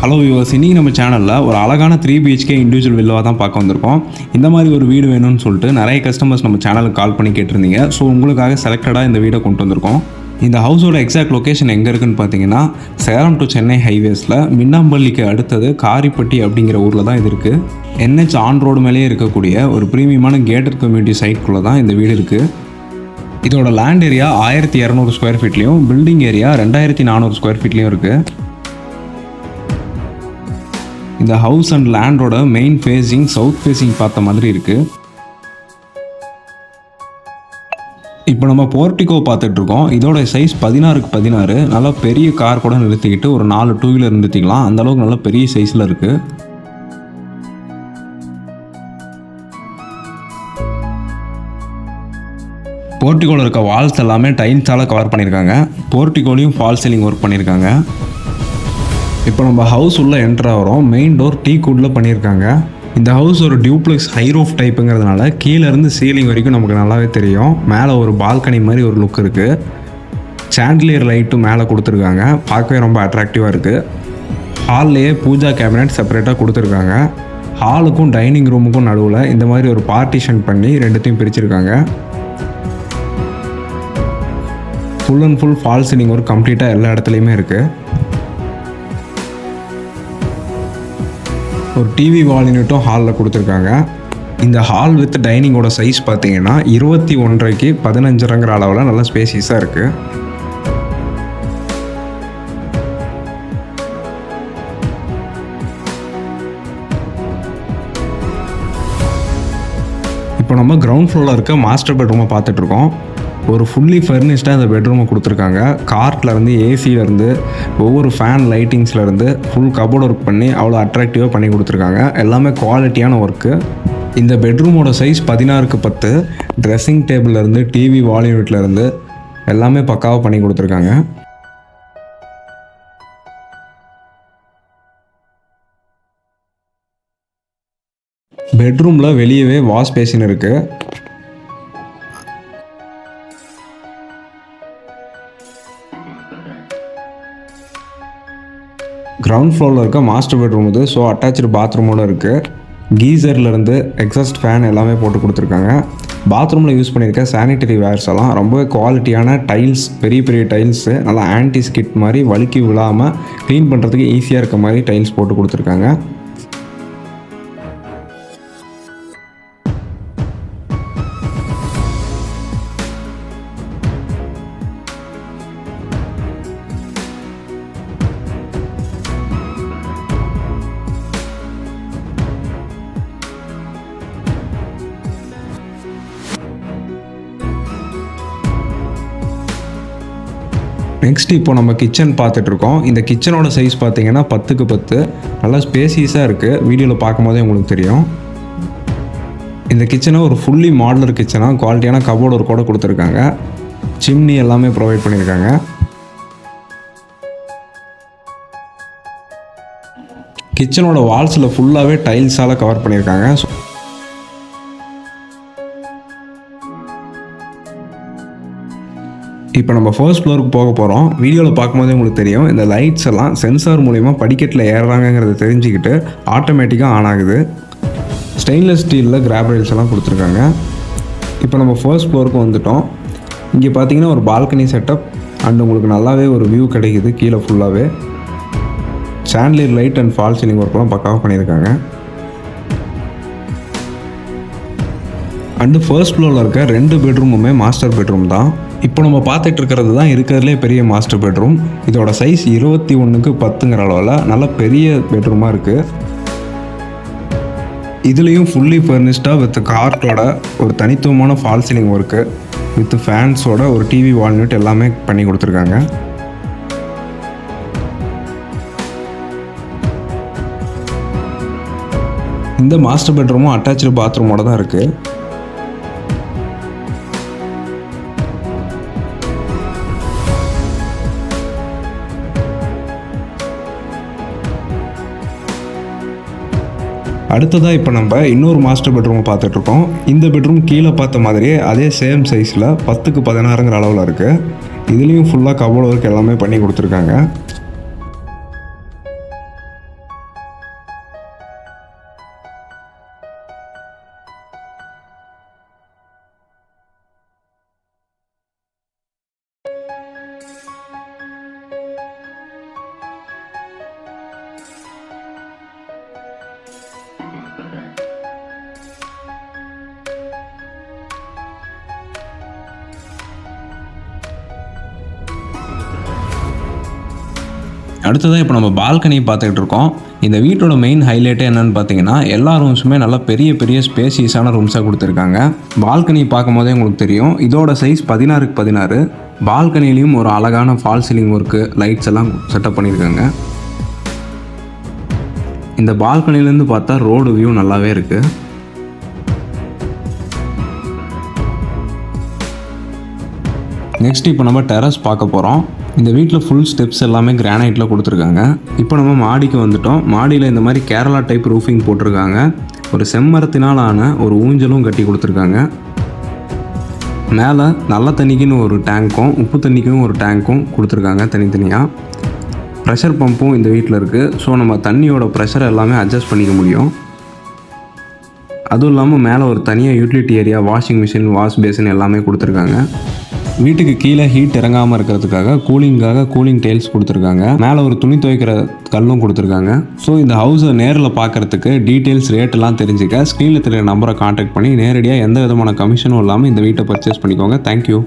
Hello viewers இன்றைக்கி நம்ம சேனலில் ஒரு அழகான த்ரீ பிஹெச்கே இண்டிவிஜுவல் வில்லாக தான் பார்க்க வந்திருக்கோம். இந்த மாதிரி ஒரு வீடு வேணும்னு சொல்லிட்டு நிறைய கஸ்டமர்ஸ் நம்ம சேனலுக்கு கால் பண்ணி கேட்டிருந்தீங்க. ஸோ உங்களுக்காக செலக்டடாக இந்த வீடை கொண்டு வந்திருக்கோம். இந்த ஹவுஸோட எக்ஸாக்ட் லொக்கேஷன் எங்கே இருக்குன்னு பார்த்தீங்கன்னா சேலம் டு சென்னை ஹைவேஸில் மின்னாம்பள்ளிக்கு அடுத்தது காரிப்பட்டி அப்படிங்கிற ஊரில் தான் இது இருக்குது என்ஹெச் ஆன் ரோடு மேலேயே இருக்கக்கூடிய ஒரு ப்ரீமியமான கேட்டட் கம்யூனிட்டி சைட்குள்ளே தான் இந்த வீடு இருக்குது இதோட லேண்ட் ஏரியா ஆயிரத்தி இரநூறு ஸ்கொயர் ஃபீட்லேயும் பில்டிங் ஏரியா ரெண்டாயிரத்தி நானூறு ஸ்கொயர் ஃபீட்லேயும் இருக்குது இந்த ஹவுஸ் அண்ட் லேண்டோட மெயின் ஃபேஸிங் சவுத் ஃபேஸிங் பார்த்த மாதிரி இருக்குது இப்போ நம்ம போர்ட்டிகோ பார்த்துட்ருக்கோம் இதோட சைஸ் பதினாறுக்கு பதினாறு. நல்லா பெரிய கார் கூட நிறுத்திக்கிட்டு ஒரு நாலு டூ வீலர் நிறுத்திக்கலாம் அந்தளவுக்கு நல்ல பெரிய சைஸில் இருக்குது போர்ட்டிகோவில் இருக்க வால்ஸ் எல்லாமே டைல்ஸால் கவர் பண்ணியிருக்காங்க. போர்ட்டிகோலையும் ஃபால் சீலிங் ஒர்க் பண்ணியிருக்காங்க. இப்போ நம்ம ஹவுஸ் உள்ளே என்டர் ஆகிறோம். மெயின் டோர் டீ குட்டில் பண்ணியிருக்காங்க. இந்த ஹவுஸ் ஒரு டியூப்ளெக்ஸ் ஹைரோஃப் டைப்புங்கிறதுனால கீழேருந்து சீலிங் வரைக்கும் நமக்கு நல்லாவே தெரியும். மேலே ஒரு பால்கனி மாதிரி ஒரு லுக் இருக்குது சாண்ட்லியர் லைட்டும் மேலே கொடுத்துருக்காங்க. பார்க்கவே ரொம்ப அட்ராக்டிவாக இருக்குது ஹால்லேயே பூஜா கேபினட் செப்பரேட்டாக கொடுத்துருக்காங்க. ஹாலுக்கும் டைனிங் ரூமுக்கும் நடுவில் இந்த மாதிரி ஒரு பார்ட்டிஷன் பண்ணி ரெண்டுத்தையும் பிரிச்சிருக்காங்க. Full and full fall ceiling work கம்ப்ளீட்டாக எல்லா இடத்துலையுமே இருக்குது ஒரு டிவி வால் யூனிட்டும் ஹாலில் கொடுத்துருக்காங்க. இந்த ஹால் வித் டைனிங்கோட சைஸ் பார்த்தீங்கன்னா இருபத்தி ஒன்றரைக்கு பதினஞ்சுங்கிற அளவில் நல்ல ஸ்பேசியஸாக இருக்குது இப்போ நம்ம கிரவுண்ட் ஃப்ளோரில் இருக்க மாஸ்டர் பெட்ரூமை பார்த்துட்ருக்கோம் ஒரு ஃபுல்லி ஃபர்னிஷ்டாக இந்த பெட்ரூமை கொடுத்துருக்காங்க. கார்ட்லேருந்து ஏசியிலேருந்து ஒவ்வொரு ஃபேன் லைட்டிங்ஸ்லேருந்து ஃபுல் கபோர்ட் ஒர்க் பண்ணி அவ்வளோ அட்ராக்டிவாக பண்ணி கொடுத்துருக்காங்க. எல்லாமே குவாலிட்டியான ஒர்க்கு இந்த பெட்ரூமோட சைஸ் பதினாறுக்கு பத்து. ட்ரெஸ்ஸிங் டேபிள்லேருந்து டிவி வால் யூனிட்லேருந்து எல்லாமே பக்காவாக பண்ணி கொடுத்துருக்காங்க. பெட்ரூமில் வெளியவே வாஷ் பேசின் இருக்குது கிரவுண்ட் ஃப்ளோரில் இருக்க மாஸ்டர் பெட்ரூம் இது. ஸோ அட்டாச்சு பாத்ரூமோடு இருக்குது கீசர்லேருந்து எக்ஸாஸ்ட் ஃபேன் எல்லாமே போட்டு கொடுத்துருக்காங்க. பாத்ரூமில் யூஸ் பண்ணியிருக்க சானிட்டரி வேர்ஸ் எல்லாம் ரொம்ப குவாலிட்டியான டைல்ஸ் பெரிய பெரிய டைல்ஸு நல்லா ஆன்டி ஸ்கிட் மாதிரி வழுக்கி விழாமல் க்ளீன் பண்ணுறதுக்கு ஈஸியாக இருக்க மாதிரி டைல்ஸ் போட்டு கொடுத்துருக்காங்க. நெக்ஸ்ட் இப்போ நம்ம கிச்சன் பார்த்துட்டு இருக்கோம் இந்த கிச்சனோட சைஸ் பார்த்தீங்கன்னா பத்துக்கு பத்து. நல்லா ஸ்பேசியஸாக இருக்குது வீடியோவில் பார்க்கும்போதே உங்களுக்கு தெரியும். இந்த கிச்சனை ஒரு ஃபுல்லி மாடலர் கிச்சனாக குவாலிட்டியான கபோர்டு ஒரு கூட கொடுத்துருக்காங்க. சிம்னி எல்லாமே ப்ரொவைட் பண்ணியிருக்காங்க. கிச்சனோட வால்ஸில் ஃபுல்லாகவே டைல்ஸால் கவர் பண்ணியிருக்காங்க. ஸோ இப்போ நம்ம ஃபர்ஸ்ட் ஃப்ளோருக்கு போக போகிறோம் வீடியோவில் பார்க்கும்போதே உங்களுக்கு தெரியும். இந்த லைட்ஸ் எல்லாம் சென்சார் மூலயமா படிக்கட்டில் ஏறுறாங்கங்கிறத தெரிஞ்சுக்கிட்டு ஆட்டோமேட்டிக்காக ஆன் ஆகுது. ஸ்டெயின்லெஸ் ஸ்டீலில் கிராப் ரைல்ஸ் எல்லாம் கொடுத்துருக்காங்க. இப்போ நம்ம ஃபர்ஸ்ட் ஃப்ளோருக்கு வந்துட்டோம். இங்கே பார்த்தீங்கன்னா ஒரு பால்கனி செட்டப் அண்ட் உங்களுக்கு நல்லாவே ஒரு வியூ கிடைக்குது கீழே ஃபுல்லாகவே chandelier light and fall ceiling ஒர்க்லாம் பக்காவாக பண்ணியிருக்காங்க. அண்டு ஃபர்ஸ்ட் ஃப்ளோரில் இருக்க ரெண்டு பெட்ரூமுமே மாஸ்டர் பெட்ரூம் தான். இப்போ நம்ம பார்த்துட்டு இருக்கிறது தான் இருக்கிறதுலே பெரிய மாஸ்டர் பெட்ரூம் இதோட சைஸ் இருபத்தி ஒன்றுக்கு பத்துங்கிற அளவில் நல்ல பெரிய பெட்ரூமாக இருக்குது இதுலேயும் ஃபுல்லி ஃபர்னிஷ்டாக வித் கார்ட்டோட ஒரு தனித்துவமான ஃபால் சீலிங் ஒர்க்கு வித் ஃபேன்ஸோட ஒரு டிவி வால்யூட் எல்லாமே பண்ணி கொடுத்துருக்காங்க. இந்த மாஸ்டர் பெட்ரூமும் அட்டாச்சு பாத்ரூமோட தான் இருக்குது அடுத்ததாக இப்போ நம்ம இன்னொரு மாஸ்டர் பெட்ரூமை பார்த்துட்ருக்கோம். இந்த பெட்ரூம் கீழே பார்த்த மாதிரியே அதே சேம் சைஸில் பத்துக்கு பதினாறுங்கிற அளவில் இருக்குது இதுலேயும் ஃபுல்லாக கபோர்டு ஒர்க் எல்லாமே பண்ணி கொடுத்துருக்காங்க. அடுத்ததாக இப்போ நம்ம பால்கனி பார்த்துக்கிட்டு இருக்கோம். இந்த வீட்டோட மெயின் ஹைலைட்டே என்னென்னு பார்த்தீங்கன்னா எல்லா ரூம்ஸுமே நல்லா பெரிய பெரிய ஸ்பேசியஸான ரூம்ஸாக கொடுத்துருக்காங்க. பால்கனி பார்க்கும் போதே உங்களுக்கு தெரியும். இதோட சைஸ் பதினாறுக்கு பதினாறு. பால்கனிலையும் ஒரு அழகான ஃபால் சீலிங் ஒர்க்கு லைட்ஸ் எல்லாம் செட்டப் பண்ணியிருக்காங்க. இந்த பால்கனிலேருந்து பார்த்தா ரோடு வியூ நல்லாவே இருக்குது நெக்ஸ்ட் இப்போ நம்ம டெரஸ் பார்க்க போகிறோம் இந்த வீட்டில் ஃபுல் ஸ்டெப்ஸ் எல்லாமே கிரானைட்டில் கொடுத்துருக்காங்க. இப்போ நம்ம மாடிக்கு வந்துட்டோம். மாடியில் இந்த மாதிரி கேரளா டைப் ரூஃபிங் போட்டிருக்காங்க. ஒரு செம்மரத்தினால் ஆன ஒரு ஊஞ்சலும் கட்டி கொடுத்துருக்காங்க. மேலே நல்ல தண்ணிக்குன்னு ஒரு டேங்க்கும் உப்பு தண்ணிக்கும் ஒரு டேங்க்கும் கொடுத்துருக்காங்க தனித்தனியாக ப்ரெஷர் பம்பும் இந்த வீட்டில் இருக்குது ஸோ நம்ம தண்ணியோட ப்ரெஷர் எல்லாமே அட்ஜஸ்ட் பண்ணிக்க முடியும். அதுவும் இல்லாமல் மேலே ஒரு தனியாக utility area washing machine wash basin எல்லாமே கொடுத்துருக்காங்க. வீட்டுக்கு கீழே ஹீட் இறங்காமல் இருக்கிறதுக்காக கூலிங்காக கூலிங் டைல்ஸ் கொடுத்துருக்காங்க. மேலே ஒரு துணி துவைக்கிற கல்லும் கொடுத்துருக்காங்க. ஸோ இந்த ஹவுஸை நேரில் பார்க்கறதுக்கு டீட்டெயில்ஸ் ரேட்டெல்லாம் தெரிஞ்சுக்க ஸ்க்ரீனில் தெரியுற நம்பரை காண்டாக்ட் பண்ணி நேரடியாக எந்த விதமான கமிஷனும் இல்லாமல் இந்த வீட்டை பர்ச்சேஸ் பண்ணிக்கோங்க. தேங்க்யூ